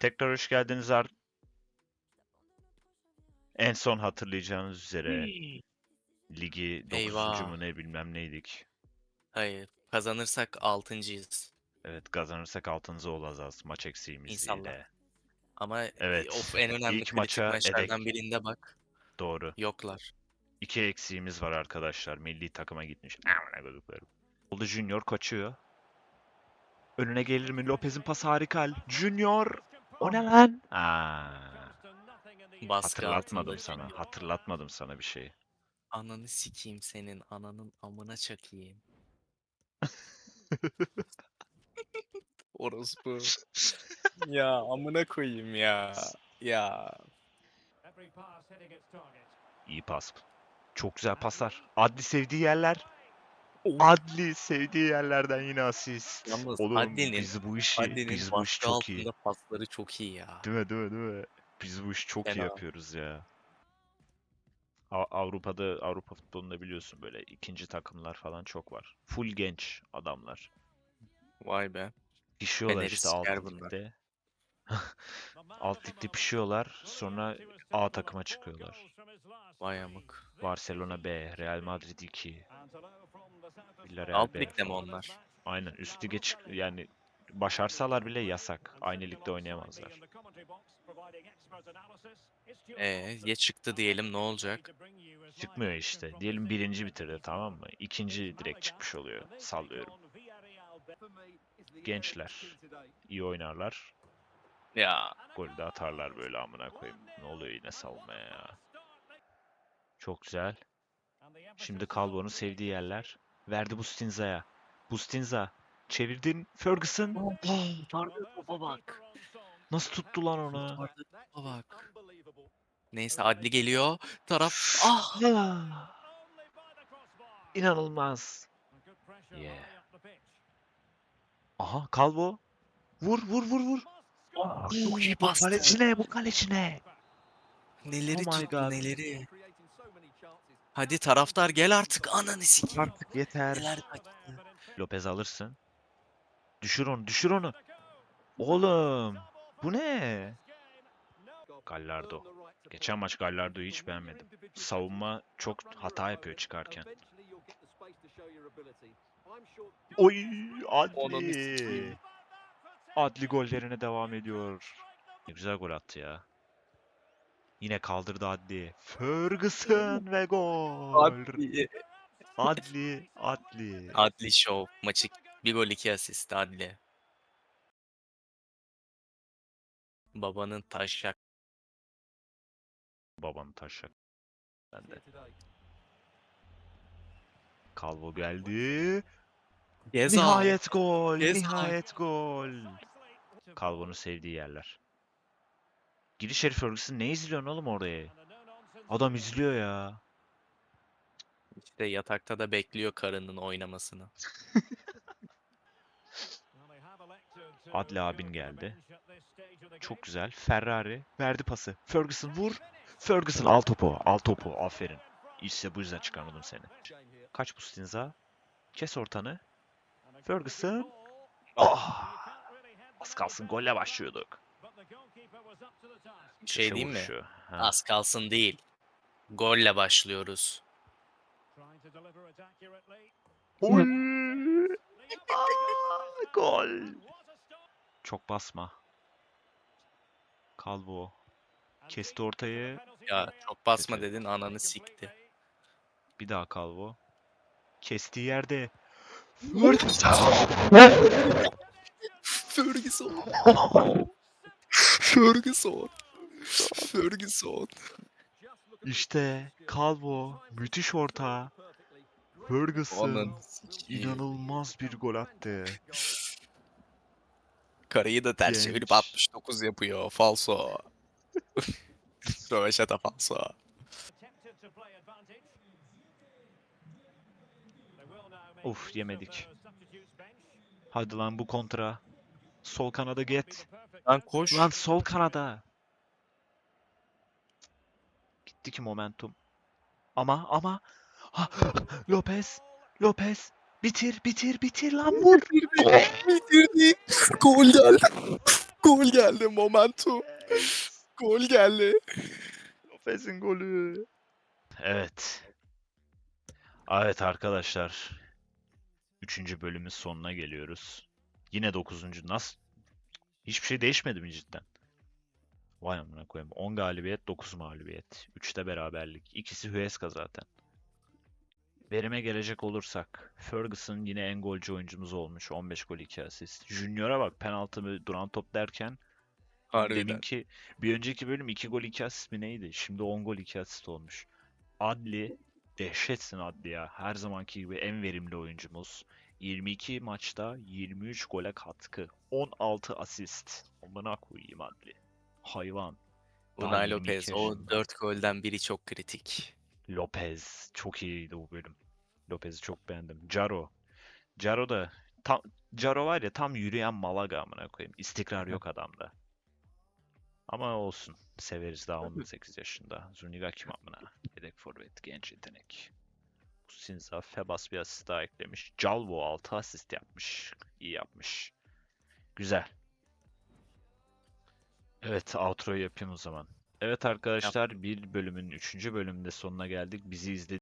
Tekrar hoş geldiniz Ar. En son hatırlayacağınız üzere ligi 9. Eyvah. mu ne bilmem neydik. Hayır. Kazanırsak altıncıyız. Evet kazanırsak altıncı olacağız maç eksiğimiz İnşallah. Ama Evet, of en önemli ilk maça maçlardan edek. birinde bak. Doğru. Yoklar. İki eksiğimiz var arkadaşlar. Milli takıma gitmiş. Amına koyduklarım. Oldu Junior kaçıyor. Önüne gelir mi? Lopez'in pası harika. Junior. O ne lan? Aa, Baskı hatırlatmadım sana. Hatırlatmadım sana bir şey. Ananı sikeyim senin. Ananın amına çakayım. Orospu. ya amına koyayım ya. Ya. İyi pas. Çok güzel paslar. Adli sevdiği yerler. Adli sevdiği yerlerden yine asist. Yalnız Oğlum Adli'nin- biz bu işi Adli'nin biz bu işi baskı çok iyi. altında pasları çok iyi ya. Değil mi değil mi değil mi? Biz bu işi çok iyi Fena. yapıyoruz ya. A- Avrupa'da Avrupa futbolunda biliyorsun böyle ikinci takımlar falan çok var. Full genç adamlar. Vay be. Pişiyorlar Feneri işte alt siker bunlar. ligde. alt ligde pişiyorlar. Sonra A takıma çıkıyorlar. Vay amık. Barcelona B, Real Madrid 2, Villarreal Alt B ligde mi onlar? Aynen üst lige çık yani başarsalar bile yasak. Aynı ligde oynayamazlar. Ee, ya çıktı diyelim ne olacak? Çıkmıyor işte. Diyelim birinci bitirdi tamam mı? İkinci direkt çıkmış oluyor. Sallıyorum. Gençler. iyi oynarlar. Ya. Golü de atarlar böyle amına koyayım. Ne oluyor yine savunmaya ya. Çok güzel. Şimdi Calvo'nun sevdiği yerler. Verdi Bustinza'ya. Bustinza. Çevirdin. Ferguson. Tardı topa bak. Nasıl tuttu lan topa bak. Neyse Adli geliyor. Taraf. Ah. Ah! İnanılmaz. Yeah. Aha Calvo. Vur vur vur vur. Ah, çok iyi Bu bastı. kalecine bu kalecine. Neleri Oh tuttu God. neleri. Hadi taraftar gel artık ananı sikeyim. Artık yeter. Neler. Lopez alırsın. Düşür onu düşür onu. Oğlum. Bu ne? Gallardo. Geçen maç Gallardo'yu hiç beğenmedim. Savunma çok hata yapıyor çıkarken. Oy Adli. Adli gollerine devam ediyor. Ne güzel gol attı ya. Yine kaldırdı Adli. Ferguson ve gol. Adli. Adli, Adli. Adli Show maçı bir gol iki asist Adli. Babanın taşak. Babanın taşak. Ben de. Calvo geldi. Gezal. Nihayet gol. Gezal. Nihayet gol. Calvo'nun sevdiği yerler. Giriş herif Ferguson ne izliyorsun oğlum oraya? Adam izliyor ya. İşte yatakta da bekliyor karının oynamasını. Adli abin geldi. Çok güzel. Ferrari verdi pası. Ferguson vur. Ferguson al topu. Al topu. Aferin. İşte bu yüzden çıkarmadım seni. Kaç bu Stinza? Kes ortanı. Ferguson. Ah! Az kalsın golle başlıyorduk. Şey diyeyim mi? Ha. Az kalsın değil. Golle başlıyoruz. Oy! Aa, gol. Çok basma. Calvo. Kesti ortayı. Ya çok basma dedin ananı sikti. Bir daha Calvo. Kestiği yerde. Ferguson. Ferguson. Ferguson. İşte Calvo. Müthiş orta. Ferguson. İnanılmaz bir gol attı. Karayı da ters çevirip Genç. 69 yapıyor. Falso. Röveşata falso. Of yemedik. Hadi lan bu kontra. Sol kanada get. Lan koş. Lan sol kanada. Gitti ki momentum. Ama ama Ha, Lopez Lopez bitir bitir bitir lan vur. Bitirdi. Gol geldi. Gol geldi momentum. Gol geldi. Lopez'in golü. Evet. Evet arkadaşlar. Üçüncü bölümün sonuna geliyoruz. Yine dokuzuncu. Nasıl? Hiçbir şey değişmedi mi cidden? Vay amına koyayım. 10 galibiyet, 9 mağlubiyet. 3'te beraberlik. İkisi Huesca zaten. Verime gelecek olursak. Ferguson yine en golcü oyuncumuz olmuş. 15 gol 2 asist. Junior'a bak penaltı mı duran top derken Harbiden. Deminki bir önceki bölüm 2 gol 2 asist mi neydi? Şimdi 10 gol 2 asist olmuş. Adli dehşetsin Adli ya. Her zamanki gibi en verimli oyuncumuz. 22 maçta 23 gole katkı. 16 asist. Amına koyayım Adli. Hayvan. Unai 22 Lopez o yaşında. 4 golden biri çok kritik. Lopez çok iyiydi bu bölüm. Lopez'i çok beğendim. Caro. Caro da tam Caro var ya tam yürüyen Malaga amına koyayım. İstikrar yok adamda. Ama olsun. Severiz daha 18 yaşında. Zuniga kim amına? Yedek forvet, genç yetenek. Sinza, Febas bir asist daha eklemiş. Calvo 6 asist yapmış. İyi yapmış. Güzel. Evet, outro'yu yapayım o zaman. Evet arkadaşlar, bir bölümün 3. bölümünde sonuna geldik. Bizi izlediğiniz